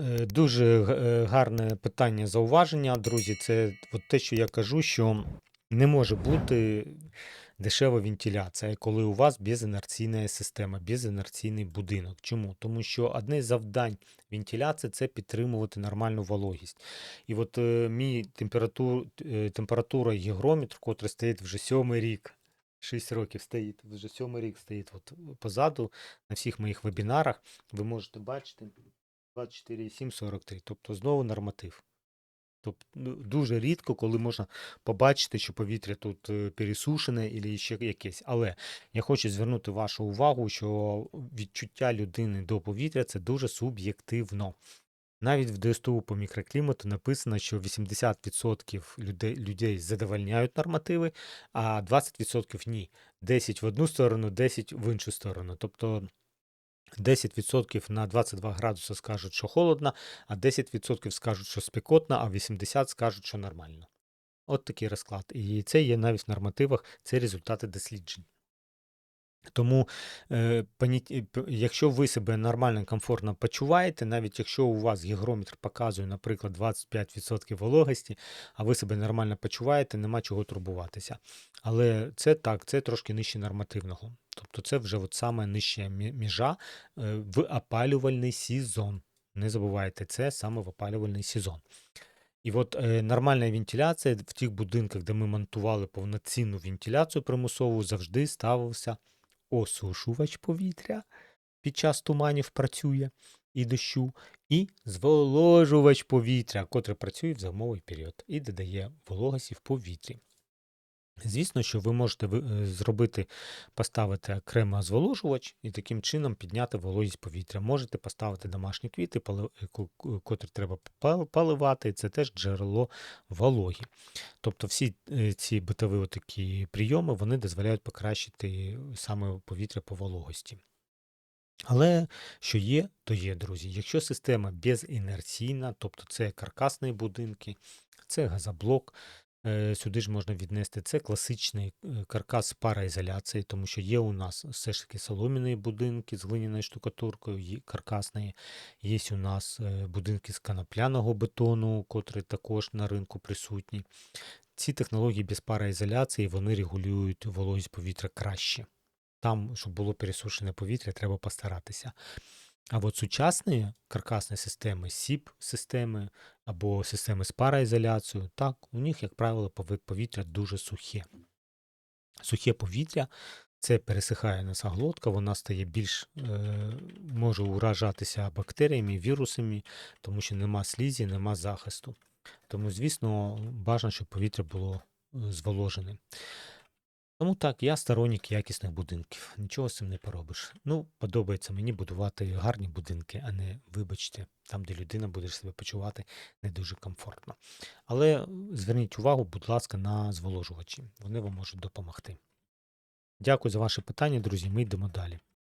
Е, Дуже е, гарне питання зауваження, друзі. Це от те, що я кажу, що не може бути дешева вентиляція, коли у вас безінерційна система, безінерційний будинок. Чому? Тому що одне з завдань вентиляції це підтримувати нормальну вологість. І от е, мій температур, е, температура гігрометр, котрий стоїть вже сьомий рік. 6 років стоїть, вже сьомий рік стоїть от позаду на всіх моїх вебінарах. Ви можете бачити 24,743, тобто знову норматив. Тобто дуже рідко, коли можна побачити, що повітря тут е, пересушене і ще якесь. Але я хочу звернути вашу увагу, що відчуття людини до повітря це дуже суб'єктивно. Навіть в ДСТУ по мікроклімату написано, що 80% людей, людей задовольняють нормативи, а 20% ні. 10 в одну сторону, 10 в іншу сторону. Тобто 10% на 22 градуси скажуть, що холодно, а 10% скажуть, що спекотно, а 80% скажуть, що нормально. От такий розклад. І це є навіть в нормативах, це результати досліджень. Тому, е, е, якщо ви себе нормально, комфортно почуваєте, навіть якщо у вас гігрометр показує, наприклад, 25% вологості, а ви себе нормально почуваєте, нема чого турбуватися. Але це так, це трошки нижче нормативного. Тобто це вже от саме нижча мі- межа е, в опалювальний сезон. Не забувайте, це саме в опалювальний сезон. І от е, нормальна вентиляція в тих будинках, де ми монтували повноцінну вентиляцію примусову, завжди ставився осушувач повітря під час туманів працює і дощу, і зволожувач повітря, котрий працює в зимовий період і додає вологості в повітрі. Звісно, що ви можете е, зробити, поставити окремо зволожувач і таким чином підняти вологість повітря. Можете поставити домашні квіти, е, ко- ко- котрі треба пал- поливати, і це теж джерело вологі. Тобто всі е, ці битові такі прийоми вони дозволяють покращити саме повітря по вологості. Але що є, то є, друзі. Якщо система безінерційна, тобто це каркасні будинки, це газоблок, сюди ж можна віднести це класичний е, каркас параізоляції, тому що є у нас все ж таки солом'яні будинки з глиняною штукатуркою, є є у нас е, будинки з канопляного бетону, котрі також на ринку присутні. Ці технології без параізоляції вони регулюють вологість повітря краще. Там, щоб було пересушене повітря, треба постаратися. А от сучасні каркасні системи, СІП-системи або системи з параізоляцією, так, у них, як правило, повітря дуже сухе. Сухе повітря це пересихає носоглотка, вона стає більш е, може уражатися бактеріями, вірусами, тому що нема слізі, нема захисту. Тому, звісно, бажано, щоб повітря було е, зволожене. Тому так, я сторонник якісних будинків. Нічого з цим не поробиш. Ну, подобається мені будувати гарні будинки, а не, вибачте, там, де людина буде себе почувати не дуже комфортно. Але зверніть увагу, будь ласка, на зволожувачі. Вони вам можуть допомогти. Дякую за ваше питання, друзі. Ми йдемо далі.